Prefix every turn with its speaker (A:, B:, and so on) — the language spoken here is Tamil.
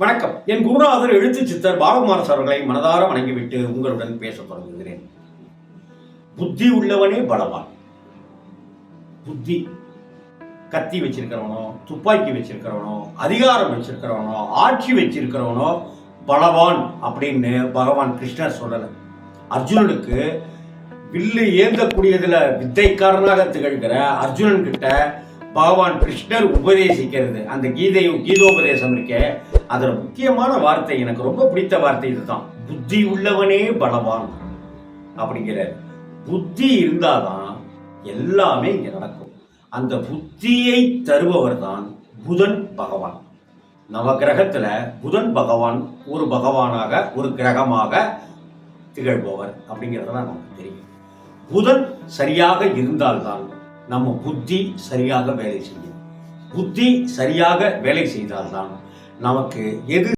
A: வணக்கம். என் குருநாதர் எழுத்து சித்தர் பாலகுமாரஸ் அவர்களை மனதார வணங்கிவிட்டு உங்களுடன் பேச தொடங்குகிறேன். புத்தி உள்ளவனே பலவான். புத்தி கத்தி வச்சிருக்கிறவனோ துப்பாக்கி வச்சிருக்கிறவனோ அதிகாரம் வச்சிருக்கிறவனோ ஆட்சி வச்சிருக்கிறவனோ பலவான் அப்படின்னு பகவான் கிருஷ்ணர் சொல்லல. அர்ஜுனனுக்கு வில்லு ஏந்தக்கூடியதுல வித்தைக்காரனாக திகழ்கிற அர்ஜுனன் கிட்ட பகவான் கிருஷ்ணர் உபதேசிக்கிறது. அந்த கீதை கீதோபதேசம் இருக்கே அதில் முக்கியமான வார்த்தை எனக்கு ரொம்ப பிடித்த வார்த்தை இதுதான். புத்தி உள்ளவனே பலவான் அப்படிங்கிற புத்தி இருந்தாதான் எல்லாமே இங்கே நடக்கும். அந்த புத்தியை தருபவர் தான் புதன் பகவான். நவ கிரகத்தில் புதன் பகவான் ஒரு பகவானாக ஒரு கிரகமாக திகழ்பவர் அப்படிங்கிறதெல்லாம் நமக்கு தெரியும். புதன் சரியாக இருந்தால்தான் நம்ம புத்தி சரியாக வேலை செய்யும். புத்தி சரியாக வேலை செய்தால்தான் நமக்கு எது